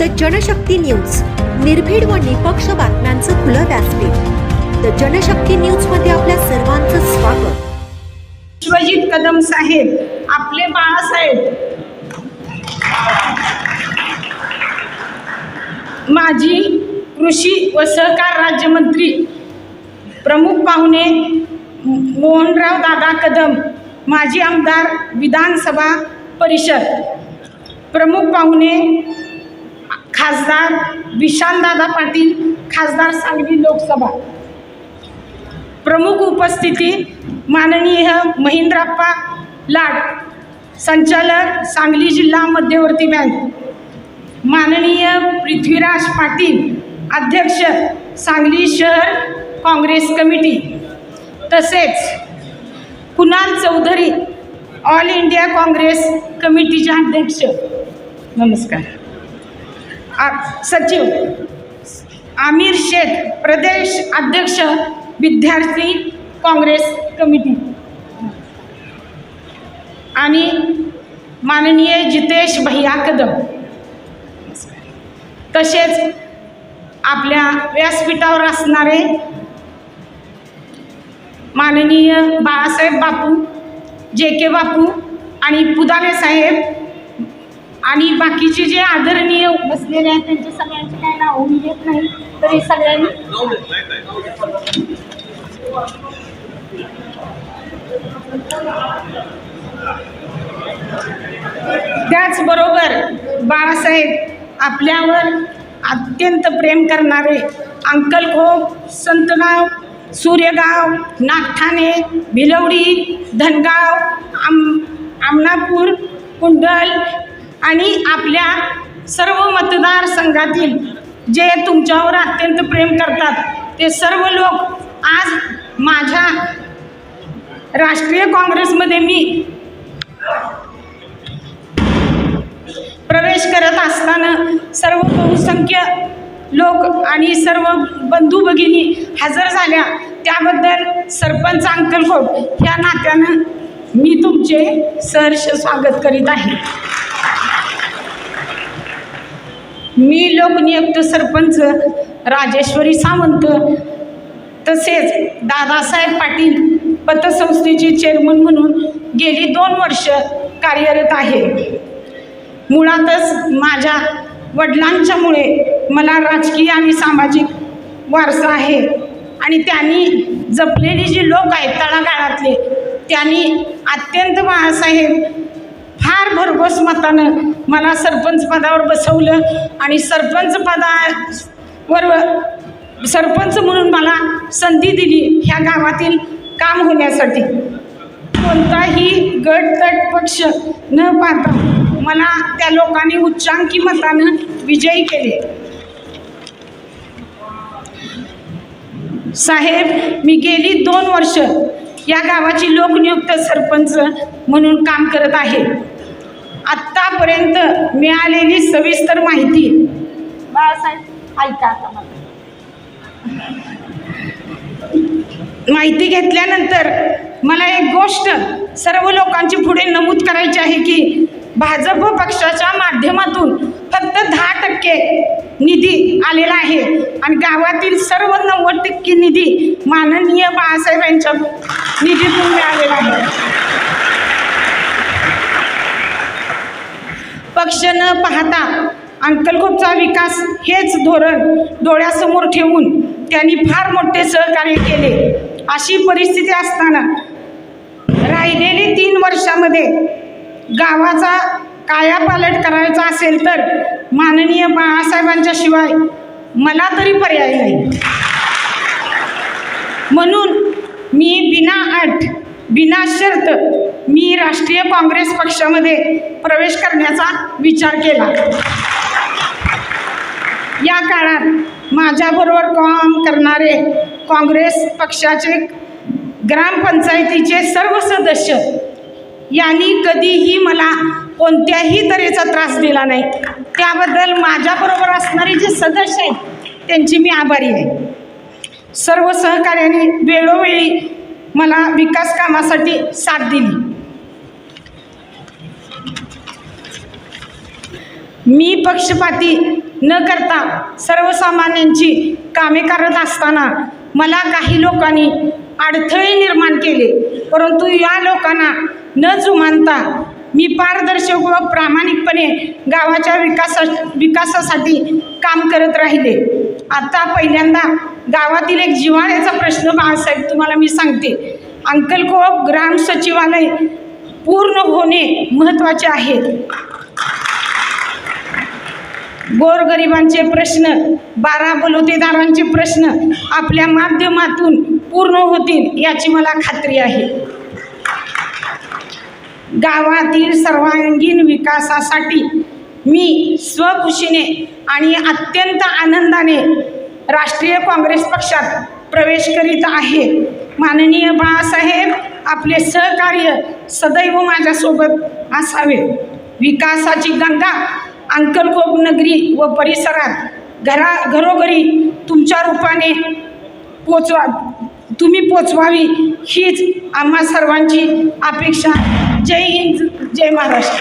The Janshakti news. निर्भीड व निपक्ष बातम्यांचं खुलं व्यासपीठ. द जनशक्ती न्यूजमध्ये आपल्या सर्वांचं स्वागत. विश्वजित कदम साहेब आपले बाळासाहेब. माजी कृषी व सहकार राज्यमंत्री प्रमुख पाहुणे मोहनराव दादा कदम माजी आमदार विधानसभा परिषद. प्रमुख पाहुणे खासदार विशालदादा पाटील खासदार सांगली लोकसभा. प्रमुख उपस्थिती माननीय महेंद्राप्पा लाड संचालक सांगली जिल्हा मध्यवर्ती बँक. माननीय पृथ्वीराज पाटील अध्यक्ष सांगली शहर काँग्रेस कमिटी. तसेच कुणाल चौधरी ऑल इंडिया काँग्रेस कमिटीचे अध्यक्ष. नमस्कार. आ- सचिव आमिर शेख प्रदेश अध्यक्ष विद्यार्थी काँग्रेस कमिटी. आणि माननीय जितेश भैया कदम. तसेच आपल्या व्यासपीठावर असणारे माननीय बाळासाहेब बापू जे के बापू आणि पुदारे साहेब आणि बाकीचे जे आदरणीय बसलेले आहेत त्यांचे सगळ्यांचे काय नाव मी घेत नाही. तरी सगळ्यांनी त्याचबरोबर बाळासाहेब आपल्यावर अत्यंत प्रेम करणारे अंकलखोप संतगाव सूर्यगाव नागठाणे भिलवडी धनगाव आम आमनापूर कुंडल आणि आपल्या सर्व मतदारसंघातील जे तुमच्यावर अत्यंत प्रेम करतात ते सर्व लोक आज माझ्या राष्ट्रीय काँग्रेसमध्ये मी प्रवेश करत असताना सर्व बहुसंख्य लोक आणि सर्व बंधू भगिनी हजर झाल्या. त्याबद्दल सरपंच अंकलकोट या नात्यानं मी तुमचे सहर्ष स्वागत करीत आहे. मी लोकनियुक्त सरपंच राजेश्वरी सावंत तसेच दादासाहेब पाटील पतसंस्थेचे चेअरमन म्हणून गेली दोन वर्ष कार्यरत आहे. मुळातच माझ्या वडिलांच्यामुळे मला राजकीय आणि सामाजिक वारसा आहे आणि त्यांनी जपलेली जी लोक आहेत तळागाळातले त्यांनी अत्यंत बाळासाहेब फार भरघोस मतानं मला सरपंच पदावर बसवलं आणि सरपंच पदावर सरपंच म्हणून मला संधी दिली ह्या गावातील काम होण्यासाठी. कोणताही गट तट पक्ष न पाहता मला त्या लोकांनी उच्चांकी मतानं विजयी केले. साहेब मी गेली दोन वर्ष या गावाची लोकनियुक्त सरपंच म्हणून काम करत आहे. आत्तापर्यंत मिळालेली सविस्तर माहिती बाळासाहेब ऐका आता मला. माहिती घेतल्यानंतर मला एक गोष्ट सर्व लोकांची पुढे नमूद करायची आहे की भाजप पक्षाच्या माध्यमातून फक्त दहा टक्के निधी आलेला आहे आणि गावातील सर्व नव्वद टक्के निधी माननीय बाळासाहेब यांच्या निधीतून मिळालेला आहे पक्ष न पाहता अंकलकोटचा विकास हेच धोरण डोळ्यासमोर ठेवून त्यांनी फार मोठे सहकार्य केले. अशी परिस्थिती असताना राहिलेली तीन वर्षामध्ये गावाचा कायापालट करायचा असेल तर माननीय बाळासाहेबांच्या शिवाय मला तरी पर्याय नाही. म्हणून मी बिना अट बिना शर्त मी राष्ट्रीय काँग्रेस पक्षामध्ये प्रवेश करण्याचा विचार केला. या काळात माझ्याबरोबर काम करणारे काँग्रेस पक्षाचे ग्रामपंचायतीचे सर्व सदस्य यांनी कधीही मला कोणत्याही तऱ्हेचा त्रास दिला नाही. त्याबद्दल माझ्याबरोबर असणारे जे सदस्य आहेत त्यांची मी आभारी आहे. सर्व सहकार्याने वेळोवेळी मला विकास कामासाठी साथ दिली. मी पक्षपाती न करता सर्वसामान्यांची कामे करत असताना मला काही लोकांनी अडथळे निर्माण केले. परंतु या लोकांना न जुमानता मी पारदर्शक व प्रामाणिकपणे गावाच्या विकासा विकासासाठी काम करत राहिले. आता पहिल्यांदा गावातील एक जिव्हाळ्याचा प्रश्न बाळासाहेब तुम्हाला मी सांगते. अंकलकोप ग्राम सचिवालय पूर्ण होणे महत्त्वाचे आहे. गोरगरिबांचे प्रश्न बारा बलुतेदारांचे प्रश्न आपल्या माध्यमातून पूर्ण होतील याची मला खात्री आहे. गावातील सर्वांगीण विकासासाठी मी स्वखुशीने आणि अत्यंत आनंदाने राष्ट्रीय काँग्रेस पक्षात प्रवेश करीत आहे. माननीय बाळासाहेब आपले सहकार्य सदैव माझ्यासोबत असावे. विकासाची गंगा अंकलकोप नगरी व परिसरात घरा घरोघरी तुमच्या रूपाने पोचवा तुम्ही पोचवावी हीच आम्हा सर्वांची अपेक्षा. जय हिंद जय महाराष्ट्र.